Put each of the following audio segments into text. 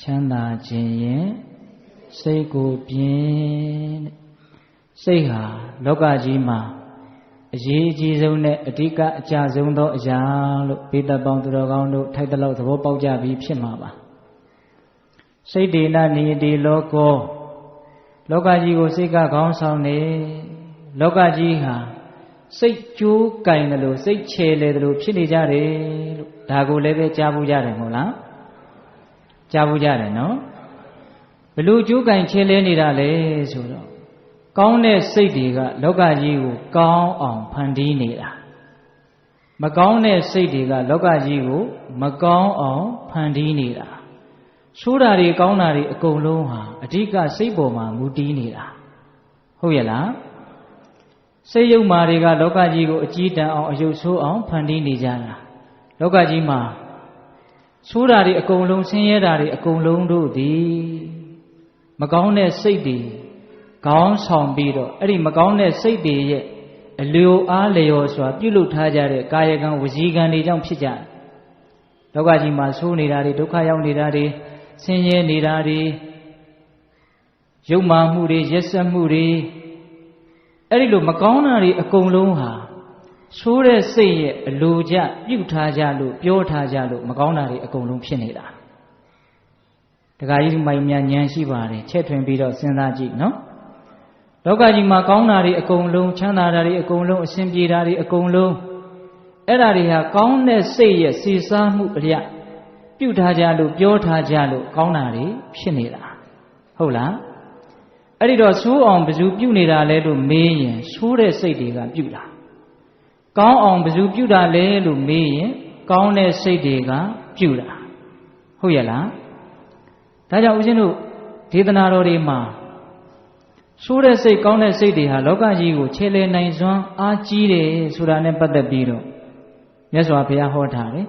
ချမ်းသာခြင်းရင်စိတ်ကိုပြင်းတဲ့စိတ်ဟာလောကကြီးမှာအရေးအကြီးဆုံးနဲ့အဓိကအကြဆုံးသောအရာလို့ဘေးတပ်ပေါင်းသူတော်ကောင်းတို့ထိုက်တလောက်သဘောပေါက်ကြပြီးဖြစ်မှာပါစိတ်ဒေနနိယတိလောကောလောကကြီးကိုစိတ်ကခေါင်းဆောင်နေလောကကြီးဟာစိတ်ကြိုးကင်တယ်လို့စိတ်ချေလေတယ်လို့ဖြစ်နေကြတယ်လို့ဒါကိုလည်းပဲကြားဘူးကြတယ်မဟုတ်လား ကြားဘူးကြတယ်နော်ဘလို့ကြိုးကင်ချေလဲနေတာလဲဆိုတော့ကောင်းတဲ့စိတ်တွေကလောကကြီးကိုကောင်းအောင်ဖန်တီးနေတာမကောင်းတဲ့စိတ်တွေကလောကကြီးကိုမကောင်းအောင်ဖန်တီးနေတာဆိုးတာတွေကောင်းတာတွေအကုန်လုံးဟာအဓိကစိတ်ပေါ်မှာမူတည်နေတာဟုတ်ရဲ့လားစိတ်ယုံမာတွေကလောကကြီးကိုအကြီးတန်းအောင်အယုတ်ဆိုးအောင်ဖန်တီးနေကြတာလောကကြီးမှာ ဆိုးတာတွေအကုန်လုံးဆင်းရဲတာတွေအကုန်လုံးတို့သည်မကောင်းတဲ့စိတ်တွေခေါင်းဆောင်ပြီးတော့အဲ့ဒီမကောင်းတဲ့စိတ်တွေရဲ့အလျော်အားလျော်စွာပြုလုပ်ထားကြတဲ့ကာယကံဝစီကံတွေကြောင့်ဖြစ်ကြတယ်လောကကြီးမှာဆိုးနေတာတွေဒုက္ခရောက်နေတာတွေဆင်းရဲနေတာတွေယုံမာမှုတွေရက်စက်မှုတွေအဲ့ဒီလိုမကောင်းတာတွေအကုန်လုံးဟာ ဆိုးတဲ့စိတ်ရဲ့အလိုကျပြုထားကြလို့ပြောထားကြလို့မကောင်းတာတွေအကုန်လုံးဖြစ်နေတာတခါကြီးမိုင်များဉာဏ်ရှိပါတယ်ချက်ထွင်ပြီးတော့စဉ်းစားကြည့်နော်လောကကြီးမှာကောင်းတာတွေအကုန်လုံးချမ်းသာတာတွေအကုန်လုံးအဆင်ပြေတာတွေအကုန်လုံးအဲ့ဒါတွေဟာကောင်းတဲ့စိတ်ရဲ့စီစားမှုအလျက်ပြုထားကြလို့ပြောထားကြလို့ကောင်းတာတွေဖြစ်နေတာဟုတ်လားအဲ့ဒီတော့ဆိုးအောင်ဘယ်သူပြုနေတာလဲလို့မေးရင်ဆိုးတဲ့စိတ်တွေကပြုတာ ကောင်းအောင်ဘယ်သူပြုတာလဲလို့မေးရင်ကောင်းတဲ့စိတ်တွေကပြုတာဟုတ်ရဲ့လားဒါကြောင့်ဦးဇင်းတို့ဒေသနာတော်တွေမှာဆိုးတဲ့စိတ်ကောင်းတဲ့စိတ်တွေဟာလောကကြီးကိုခြေလည်နိုင်စွမ်းအားကြီးတယ်ဆိုတာနဲ့ပတ်သက်ပြီးတော့မြတ်စွာဘုရားဟောထားတယ်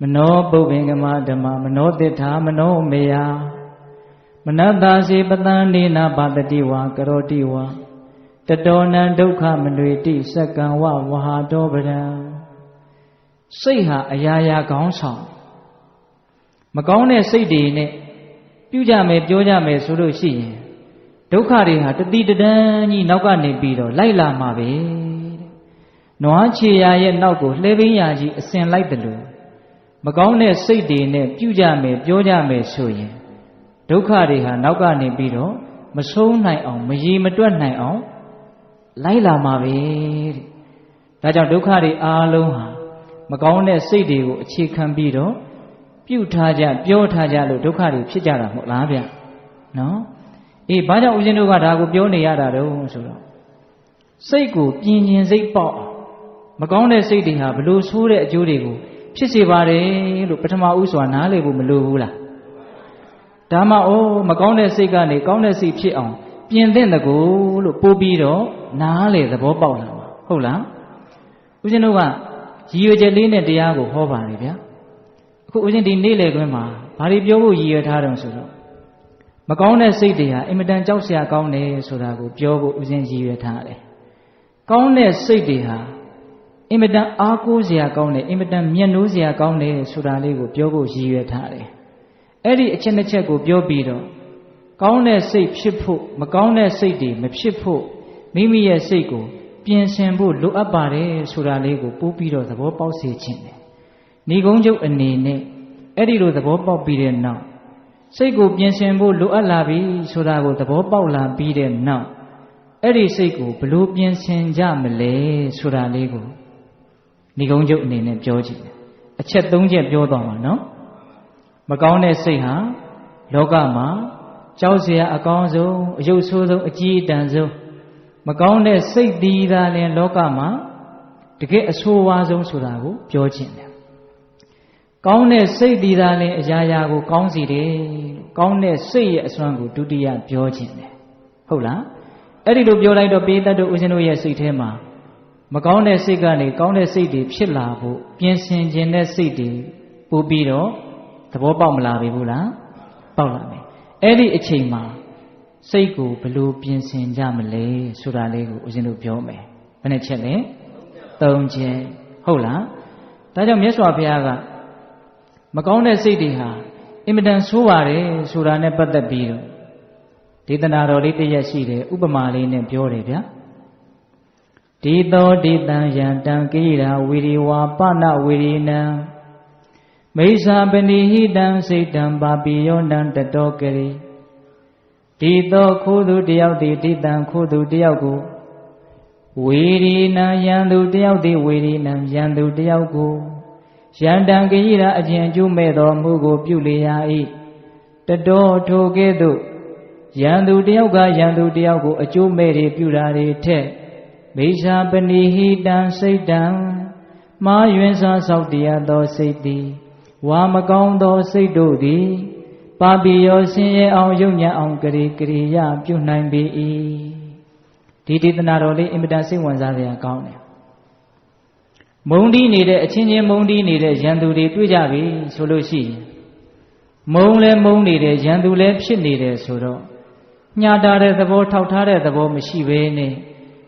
မနောပုပ္ပင်ကမဓမ္မမနောတိထာမနောမေယမနတ္တာစေပတံနေနာပါတတိဝါကရောတိဝါ တတောနံဒုက္ခမနွေတိစက္ကံဝဝဟာတောပရံစိတ်ဟာအရာရာကောင်းဆောင်မကောင်းတဲ့စိတ်တွေနဲ့ပြုကြမယ်ပြောကြမယ်ဆိုလို့ရှိရင်ဒုက္ခတွေဟာတတိတဒန်းကြီးနောက်ကနေပြီးတော့လိုက်လာမှာပဲတဲ့နွားချေရာရဲ့နောက်ကိုလှဲပင်းရာကြီးအစင်လိုက်တယ်လို့မကောင်းတဲ့စိတ်တွေနဲ့ပြုကြမယ်ပြောကြမယ်ဆိုရင်ဒုက္ခတွေဟာနောက်ကနေပြီးတော့မဆုံးနိုင်အောင်မရေမတွက်နိုင်အောင် လိုက်လာမှာပဲတဲ့ဒါကြောင့်ဒုက္ခတွေအားလုံးဟာမကောင်းတဲ့စိတ်တွေကိုအခြေခံပြီးတော့ပြုထားကြပြောထားကြလို့ဒုက္ခတွေဖြစ်ကြတာမဟုတ်လားဗျနော်အေးဘာကြောင့်ဦးဇင်းတို့ကဒါကိုပြောနေရတာတုံးဆိုတော့စိတ်ကိုပြင်းကျင်စိတ်ပေါက်မကောင်းတဲ့စိတ်တွေဟာဘလို့ဆိုးတဲ့အကျိုးတွေကိုဖြစ်စေပါတယ်လို့ပထမဦးစွာနားလည်ဖို့မလိုဘူးလားဒါမှအိုးမကောင်းတဲ့စိတ်ကနေကောင်းတဲ့စိတ်ဖြစ်အောင် ပြင်သင့်တကူလို့ပို့ပြီးတော့နားလေသဘောပေါက်လာပါဟုတ်လားဦးဇင်းတို့ကရည်ရွယ်ချက်လေးနဲ့တရားကိုဟောပါလေဗျာအခုဦးဇင်းဒီနေ့လေခွင်းမှာဘာတွေပြောဖို့ရည်ရွယ်ထားတယ်ဆိုတော့မကောင်းတဲ့စိတ်တွေဟာအင်မတန်ကြောက်စရာကောင်းတယ်ဆိုတာကိုပြောဖို့ဦးဇင်းရည်ရွယ်ထားတယ်ကောင်းတဲ့စိတ်တွေဟာအင်မတန်အားကိုးစရာကောင်းတယ်အင်မတန်မျက်နှိုးစရာကောင်းတယ်ဆိုတာလေးကိုပြောဖို့ရည်ရွယ်ထားတယ်အဲ့ဒီအချက်တစ်ချက်ကိုပြောပြီးတော့ ကောင်းတဲ့စိတ်ဖြစ်ဖို့မကောင်းတဲ့စိတ်တွေမဖြစ်ဖို့မိမိရဲ့စိတ်ကိုပြင်ဆင်ဖို့လိုအပ်ပါတယ်ဆိုတာလေးကိုပို့ပြီးတော့သဘောပေါက်စေခြင်းတယ်။ဏီကုံးချုပ်အနေနဲ့အဲ့ဒီလိုသဘောပေါက်ပြီးတဲ့နောက်စိတ်ကိုပြင်ဆင်ဖို့လိုအပ်လာပြီဆိုတာကိုသဘောပေါက်လာပြီးတဲ့နောက်အဲ့ဒီစိတ်ကိုဘလို့ပြင်ဆင်ကြမလဲဆိုတာလေးကိုဏီကုံးချုပ်အနေနဲ့ပြောကြည့်တယ်။အချက်၃ချက်ပြောသွားမှာနော်။မကောင်းတဲ့စိတ်ဟာလောကမှာ ကြောက်เสียအကောင်းဆုံးအယုတ်ဆိုးဆုံးအကြီးအတန်းဆုံးမကောင်းတဲ့စိတ်သီးသာလင်လောကမှာတကယ်အဆိုးဝါးဆုံးဆိုတာကိုပြောခြင်းတယ်။ကောင်းတဲ့စိတ်သီးသာလင်အရာရာကိုကောင်းစီတယ်လို့ကောင်းတဲ့စိတ်ရဲ့အစွမ်းကိုဒုတိယပြောခြင်းတယ်။ဟုတ်လား။အဲ့ဒီလိုပြောလိုက်တော့ပေးတတ်တို့ဦးဇင်းတို့ရဲ့စိတ်ထဲမှာမကောင်းတဲ့စိတ်ကနေကောင်းတဲ့စိတ်တွေဖြစ်လာဖို့ပြင်ဆင်ခြင်းတဲ့စိတ်တွေပို့ပြီးတော့သဘောပေါက်မလာပြီဘူးလား။ပေါက်လာမယ် အဲ့ဒီအချိန်မှာစိတ်ကိုဘလို့ပြင်ဆင်ကြမလဲဆိုတာလေးကိုဦးဇင်းတို့ပြောမယ်ဘယ်နှချက်လဲသုံးချက်ဟုတ်လားဒါကြောင့်မြတ်စွာဘုရားကမကောင်းတဲ့စိတ်တွေဟာအင်မတန်ဆိုးပါတယ်ဆိုတာနဲ့ပတ်သက်ပြီးတော့ဒေသနာတော်လေးတစ်ရက်ရှိတယ်ဥပမာလေးနဲ့ပြောတယ်ဗျာဒီသောဒေတံယံတံကိရာဝီရိဝါပနဝီရိနံ မိစ္ဆာပဏိဟိတံစိတ်တံပါပိယောနံတတောကရိဒီသောခိုးသူတယောက်ဒီတိတံခိုးသူတယောက်ကိုဝေရီနံယံသူတယောက်ဒီဝေရီနံယံသူတယောက်ကိုယန္တံကိရာအကျဉ်ကျုမဲ့တော်မူကိုပြုလေရ၏တတောထိုကဲ့သို့ယံသူတယောက်ကယံသူတယောက်ကိုအကျိုးမဲ့တွေပြုတာတွေထက်မိစ္ဆာပဏိဟိတံစိတ်တံမာယွင်စွာဆောက်တရားသောစိတ်သည် ဝါမကောင်းသောစိတ်တို့သည် ပါပိယောဆင်းရဲအောင်ယုံညံ့အောင်ကရေကရိယပြုနိုင်ပေ၏ဒီဒေသနာတော်လေးအင်မတန်စိတ်ဝင်စားစရာကောင်းတယ်မုံတီးနေတဲ့အချင်းချင်းမုံတီးနေတဲ့ရန်သူတွေတွေ့ကြပြီဆိုလို့ရှိရင်မုံလဲမုံနေတဲ့ရန်သူလဲဖြစ်နေတယ်ဆိုတော့ညှာတာတဲ့သဘောထောက်ထားတဲ့သဘောမရှိဘဲနဲ့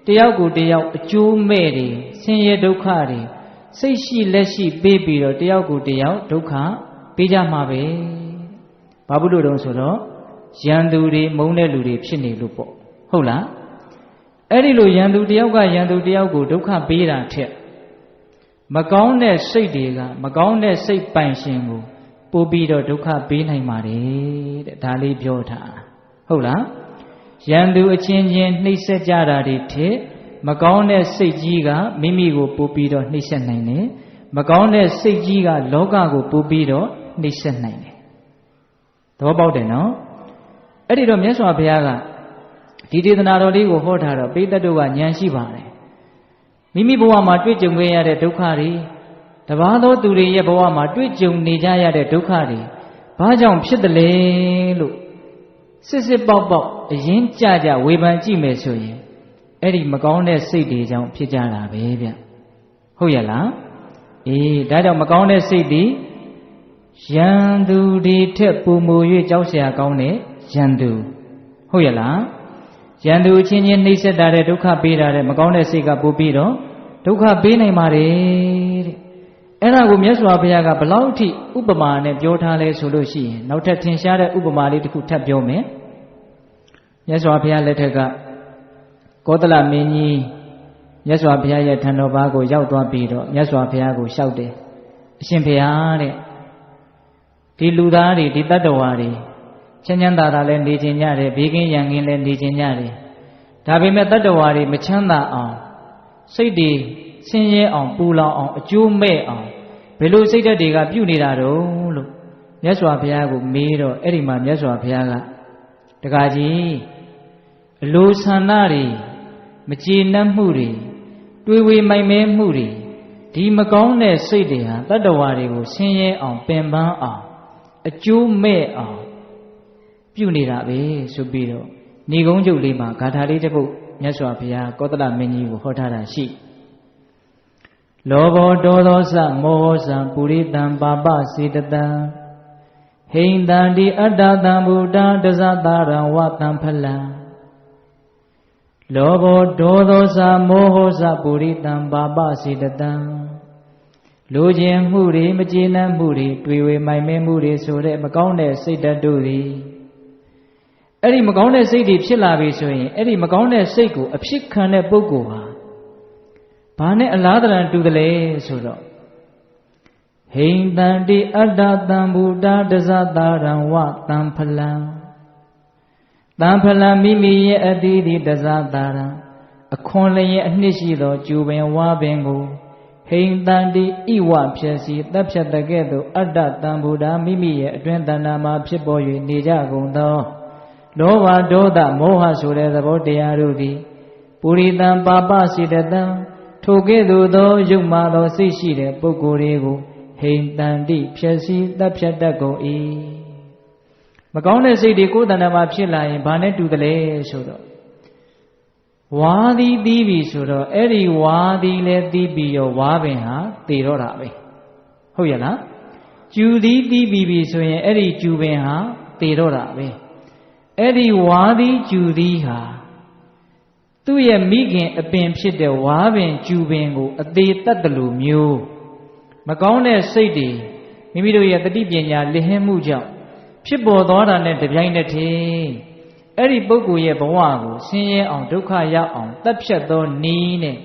တယောက်ကိုတယောက်အကျိုးမဲ့တွေဆင်းရဲဒုက္ခတွေ စိတ်ရှိလက်ရှိပေးပြီးတော့တယောက်ကိုတယောက်ဒုက္ခပေးကြမှာပဲဘာဘူးလို့တုံးဆိုတော့ရန်သူတွေမုံတဲ့လူတွေဖြစ်နေလို့ပေါ့ဟုတ်လားအဲ့ဒီလိုရန်သူတယောက်ကရန်သူတယောက်ကိုဒုက္ခပေးတာထက်မကောင်းတဲ့စိတ်တွေကမကောင်းတဲ့စိတ်ပိုင်ရှင်ကိုပို့ပြီးတော့ဒုက္ခပေးနိုင်ပါတယ်တဲ့ဒါလေးပြောထားဟုတ်လားရန်သူအချင်းချင်းနှိပ်စက်ကြတာတွေထက် မကောင်းတဲ့စိတ်ကြီးကမိမိကိုပို့ပြီးတော့နှိပ်စက်နိုင်တယ်မကောင်းတဲ့စိတ်ကြီးကလောကကိုပို့ပြီးတော့နှိပ်စက်နိုင်တယ်သဘောပေါက်တယ်နော်အဲ့ဒီတော့မြတ်စွာဘုရားကဒီဒေသနာတော်လေးကိုဟောထားတော့ပိဋကတ်တို့ကဉာဏ်ရှိပါတယ်မိမိဘဝမှာတွေ့ကြုံခဲ့ရတဲ့ဒုက္ခတွေတပါးသောသူတွေရဲ့ဘဝမှာတွေ့ကြုံနေကြရတဲ့ဒုက္ခတွေဘာကြောင့်ဖြစ်တယ်လဲလို့စစ်စစ်ပေါက်ပေါက်အရင်ကြကြဝေဖန်ကြည့်မယ်ဆိုရင် အဲ့ဒီမကောင်းတဲ့စိတ်တွေကြောင့်ဖြစ်ကြတာပဲဗျဟုတ်ရဲ့လားအေးဒါကြောင့်မကောင်းတဲ့စိတ်တွေရန်သူတွေထက်ပုံမူ၍ကြောက်เสียကောင်းတဲ့ရန်သူဟုတ်ရဲ့လားရန်သူချင်းချင်းနှိမ့်ဆက်တာတဲ့ဒုက္ခပေးတာတဲ့မကောင်းတဲ့စိတ်ကပို့ပြီးတော့ဒုက္ခပေးနိုင်ပါတယ်တဲ့အဲ့ဒါကိုမြတ်စွာဘုရားကဘလောက်ထိဥပမာနဲ့ပြောထားလဲဆိုလို့ရှိရင်နောက်ထပ်ထင်ရှားတဲ့ဥပမာလေးတစ်ခုထပ်ပြောမယ်မြတ်စွာဘုရားလက်ထက်က ကောသလမင်းကြီးမြတ်စွာဘုရားရဲ့ထံတော်ဘာကိုရောက်သွားပြီးတော့မြတ်စွာဘုရားကိုလျှောက်တယ်အရှင်ဘုရားတဲ့ဒီလူသားတွေဒီတတ္တဝါတွေချမ်းချမ်းသာသာလည်းနေခြင်းကြတယ်ဘေးကင်းရန်ကင်းလည်းနေခြင်းကြတယ်ဒါပေမဲ့တတ္တဝါတွေမချမ်းသာအောင်စိတ်တွေဆင်းရဲအောင်ပူလောင်အောင်အကျိုးမဲ့အောင်ဘယ်လိုစိတ်ဓာတ်တွေကပြုတ်နေတာတော့လို့မြတ်စွာဘုရားကိုမေးတော့အဲ့ဒီမှာမြတ်စွာဘုရားကတခါကြီးအလိုဆန္ဒတွေမ ကျေနပ်မှုတွေတွေးဝေမိုင်မဲမှုတွေဒီမကောင်းတဲ့စိတ်တွေဟာတတ္တဝါတွေကိုဆင်းရဲအောင်ပင်ပန်းအောင်အကျိုးမဲ့အောင်ပြုနေတာပဲဆိုပြီးတော့ဏိကုံးချုပ်လေးမှာဂါထာလေးတစ်ပုဒ်မြတ်စွာဘုရားကောသလမင်းကြီးကိုဟောထားတာရှိလောဘောဒောသောစမောဟစံပုရိတံပါပစေတတံဟိန္တံဒီအတ္တတံဗုဒ္ဓံတဇတာရံဝတံဖလံ လောဘောဒောသောစမောဟစပုရိတံပါပစေတတံလူချင်းမှုတွေမကျေနပ်မှုတွေတွေ့ဝေမိုင်မဲမှုတွေဆိုတဲ့မကောင်းတဲ့စိတ်ဓာတ်တို့သည်အဲ့ဒီမကောင်းတဲ့စိတ်တွေဖြစ်လာပြီဆိုရင်အဲ့ဒီမကောင်းတဲ့စိတ်ကိုအဖြစ်ခံတဲ့ပုဂ္ဂိုလ်ဟာဘာနဲ့အလားတရံတူတယ်လဲဆိုတော့ဟိန္တန္တိအတ္တတံဘူတာတဇတာရံဝတံဖလံ တံဖလံမိမိရဲ့အတိတိတဇတာရံအခွန်လျင်အနှစ်ရှိသောကျူပင်ဝါပင်ကိုဟိန္တန္တိဣဝဖြစ်စီတပ်ဖြတ်တဲ့ကဲ့သို့အတ္တတံဘူတာမိမိရဲ့အတွင်းတဏ္ဍာမှာဖြစ်ပေါ်၍နေကြကုန်သောလောဘဒေါသမောဟဆိုတဲ့သဘောတရားတို့သည်ပုရိသံပါပစိတတံထိုကဲ့သို့သောယုတ်မာသောစိတ်ရှိတဲ့ပုဂ္ဂိုလ်တွေကိုဟိန်တန်တိဖြည့်စည်းတပ်ဖြတ်တတ်ကုန်၏မ ကောင်းတဲ့စိတ်တွေကိုယ်တဏ္ဍာမှာဖြစ်လာရင်ဘာနဲ့တူတယ်လဲဆိုတော့ဝါသည်သီးပြီဆိုတော့အဲ့ဒီဝါသည်လည်းသီးပြီးရောဝါပင်ဟာတည်တော့တာပဲဟုတ်ရဲ့လားကျူသည်သီးပြီးပြီဆိုရင်အဲ့ဒီကျူပင်ဟာတည်တော့တာပဲအဲ့ဒီဝါသည်ကျူသည်ဟာသူ့ရဲ့မိခင်အပင်ဖြစ်တဲ့ဝါပင်ကျူပင်ကို အသေးတတ်တယ်လို့မျိုး မကောင်းတဲ့စိတ်တွေမိမိတို့ရဲ့တတိပညာလစ်ဟင်းမှုကြောင့် ဖြစ်ပေါ်သွားတာနဲ့တပြိုင်တည်းတည်းအဲ့ဒီပုဂ္ဂိုလ်ရဲ့ဘဝကိုဆင်းရဲအောင်ဒုက္ခရောက်အောင်တတ်ဖြတ်သောနီးနဲ့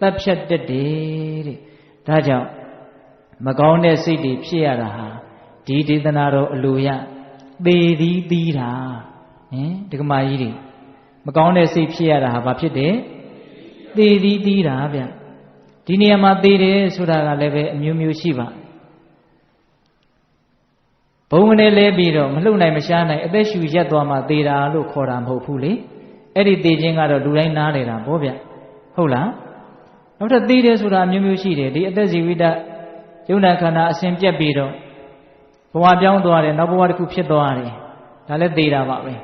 တတ်ဖြတ်တတ်တယ်တဲ့ဒါကြောင့်မကောင်းတဲ့စိတ်တွေဖြစ်ရတာဟာဒီဒေသနာတော်အလိုရသေသည်သီးတာဟင်ဒကမာကြီးတွေမကောင်းတဲ့စိတ်ဖြစ်ရတာဟာဘာဖြစ်တယ်သေသည်သီးတာဗျဒီနေရာမှာသေတယ်ဆိုတာကလည်းပဲအမျိုးမျိုးရှိပါ ဘုံကနေလဲပြီးတော့မလှုပ်နိုင်မရှားနိုင်အသက်ရှူရက်သွားမှသေတာလို့ခေါ်တာမဟုတ်ဘူးလေအဲ့ဒီသေခြင်းကတော့လူတိုင်းနားလေတာဗောဗျဟုတ်လားနောက်ထပ်သေတယ်ဆိုတာအမျိုးမျိုးရှိတယ်ဒီအသက်ဇီဝိတယုံနာခန္ဓာအစဉ်ပြက်ပြီးတော့ဘဝပြောင်းသွားတယ်နောက်ဘဝတစ်ခုဖြစ်သွားတယ်ဒါလည်းသေတာပါပဲ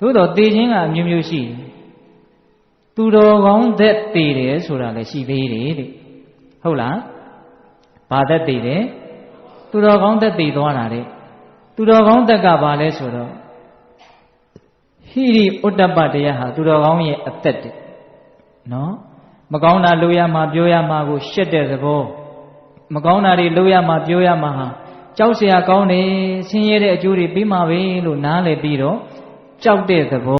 သို့တော့သေခြင်းကအမျိုးမျိုးရှိတယ်သူတော်ကောင်းသက်သေတယ်ဆိုတာလည်းရှိသေးတယ်တဲ့ဟုတ်လားဘာသက်သေတယ်သူတော်ကောင်းသက်သေသွားတာတဲ့ သူတော်ကောင်းသက်ကဘာလဲဆိုတော့ဟိရိဥတ္တပတရားဟာသူတော်ကောင်းရဲ့အသက်တဲ့နော်မကောင်းတာလုပ်ရမှာပြောရမှာကိုရှက်တဲ့သဘောမကောင်းတာတွေလုပ်ရမှာပြောရမှာဟာကြောက်เสียကောင်းတယ်ဆင်းရဲတဲ့အကျိုးတွေပြီးမှာပဲလို့နားလည်ပြီးတော့ကြောက်တဲ့သဘော